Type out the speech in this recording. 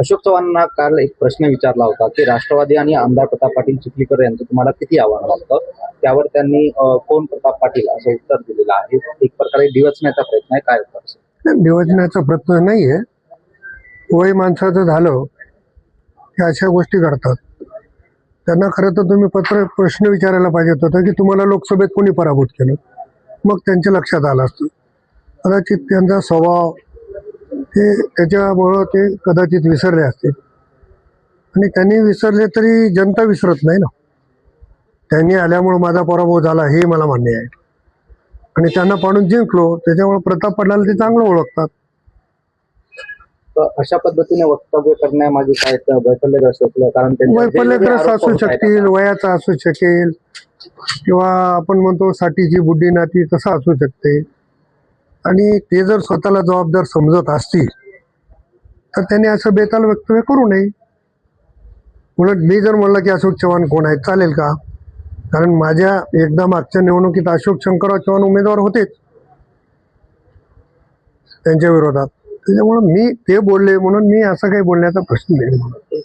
अशोक चव्हाणांना काल एक प्रश्न विचारला होता की राष्ट्रवादी आणि आमदार प्रताप पाटील चिखलीकर यांचं तुम्हाला किती आव्हान वाटतं? त्यावर त्यांनी कोण प्रताप पाटील असं उत्तर दिलेलं आहे? एक प्रकारे डिवचण्याचा प्रयत्न आहे. काय उत्तर? डिवचण्याचा प्रयत्न नाहीये. वय माणसाचं झालं की अशा गोष्टी घडतात. त्यांना खरं तर तुम्ही पत्र प्रश्न विचारायला पाहिजे होता की तुम्हाला लोकसभेत कोणी पराभूत केलं? मग त्यांच्या लक्षात आलं असतं. कदाचित त्यांचा स्वभाव ते त्याच्यामुळं ते कदाचित विसरले असतील. आणि त्यांनी विसरले तरी जनता विसरत नाही ना. त्यांनी आल्यामुळं माझा पराभव झाला हे मला मान्य आहे. आणि त्यांना पाडून जिंकलो त्याच्यामुळे प्रताप पाटलाला ते चांगलं ओळखतात. अशा पद्धतीने वक्तव्य करण्यामागे काय वैफल्यग्रस्त असलं कारण वैफल्यग्रस्त असू शकतील. वयाचा असू शकेल किंवा आपण म्हणतो साठीची बुड्डी नाती तसं असू शकते. आणि ते जर स्वतःला जबाबदार समजत असतील तर त्यांनी असं बेताल वक्तव्य करू नये. उलट मी जर म्हणलं की अशोक चव्हाण कोण आहेत चालेल का? कारण माझ्या एकदा मागच्या निवडणुकीत अशोक शंकरराव चव्हाण उमेदवार होतेच. त्यांच्या विरोधात. त्याच्यामुळे मी ते बोलले म्हणून मी असं काही बोलण्याचा प्रश्न नाही म्हणून.